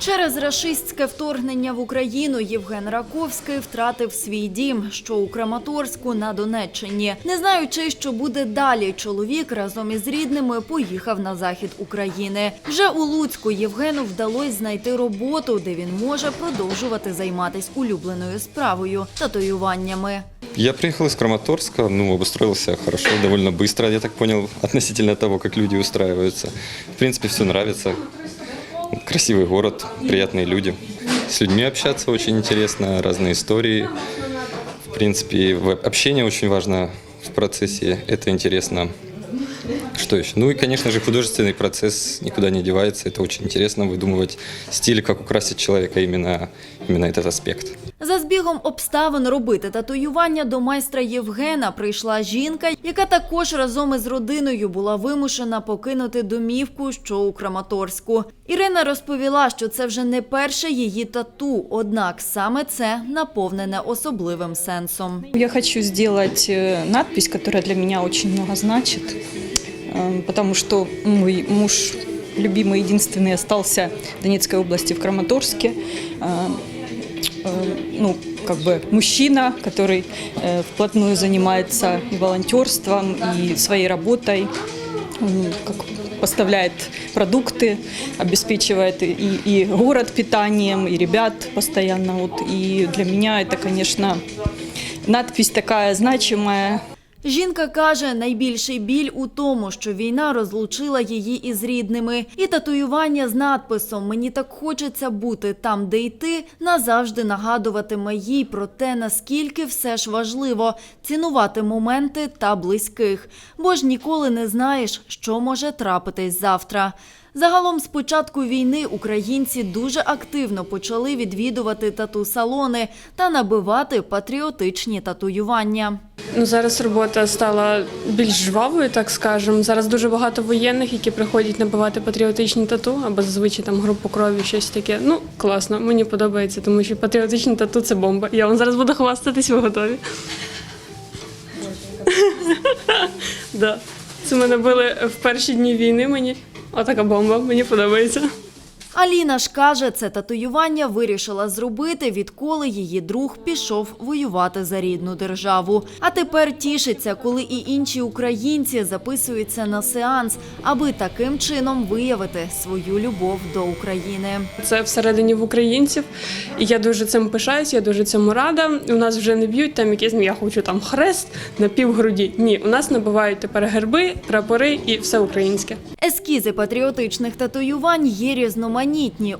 Через рашистське вторгнення в Україну Євген Раковський втратив свій дім, що у Краматорську на Донеччині. Не знаючи, що буде далі, чоловік разом із рідними поїхав на захід України. Вже у Луцьку Євгену вдалося знайти роботу, де він може продовжувати займатися улюбленою справою татуюваннями. Я приехал из Краматорска, ну, обустроился хорошо, довольно быстро, я так понял, относительно того, как люди устраиваются. В принципе, все нравится. Красивый город, приятные люди. С людьми общаться очень интересно, разные истории. В принципе, общение очень важно в процессе, это интересно. Что еще? Ну и, конечно же, художественный процесс никуда не девается. Это очень интересно выдумывать стиль, как украсить человека, именно, именно этот аспект. За збігом обставин робити татуювання до майстра Євгена прийшла жінка, яка також разом із родиною була вимушена покинути домівку, що у Краматорську. Ірина розповіла, що це вже не перше її тату, однак саме це наповнене особливим сенсом. Я хочу сделать э, надпись, которая для меня очень много значит, э, Потому что мой муж, любимый, единственный, остался в Донецкой области, в Краматорске. Э, э, Ну, как бы мужчина, который э, вплотную занимается и волонтерством, и своей работой, как поставляет продукты, обеспечивает и, и город питанием, и ребят постоянно. Вот. И для меня это, конечно, надпись такая значимая. Жінка каже, найбільший біль у тому, що війна розлучила її із рідними. І татуювання з надписом Мені так хочеться бути там, де йти, назавжди нагадуватиме їй про те, наскільки все ж важливо цінувати моменти та близьких, бо ж ніколи не знаєш, що може трапитись завтра. Загалом з початку війни українці дуже активно почали відвідувати тату-салони та набивати патріотичні татуювання. Ну, зараз робота стала більш жвавою, так скажемо. Зараз дуже багато воєнних, які приходять набивати патріотичні тату або зазвичай там групу крові, щось таке. Ну, класно, мені подобається, тому що патріотичні тату це бомба. Я вам зараз буду хвастатись, ви готові. Це мене били в перші дні війни мені. Отака бомба, мені подобається. Аліна ж каже, це татуювання вирішила зробити, відколи її друг пішов воювати за рідну державу. А тепер тішиться, коли і інші українці записуються на сеанс, аби таким чином виявити свою любов до України. Це всередині в українців, і я дуже цим пишаюсь, я дуже цьому рада. У нас вже не б'ють там якісь ну, я хочу там хрест на півгруді. Ні, у нас набивають тепер герби, прапори і все українське. Ескізи патріотичних татуювань є різноманітні.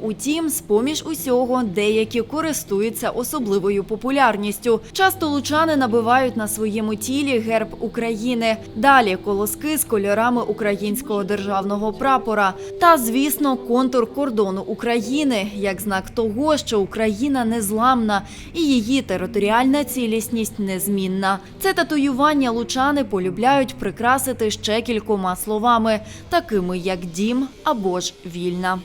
Утім, з-поміж усього деякі користуються особливою популярністю. Часто лучани набивають на своєму тілі герб України. Далі колоски з кольорами українського державного прапора. Та, звісно, контур кордону України як знак того, що Україна незламна і її територіальна цілісність незмінна. Це татуювання лучани полюбляють прикрасити ще кількома словами, такими як дім або ж вільна.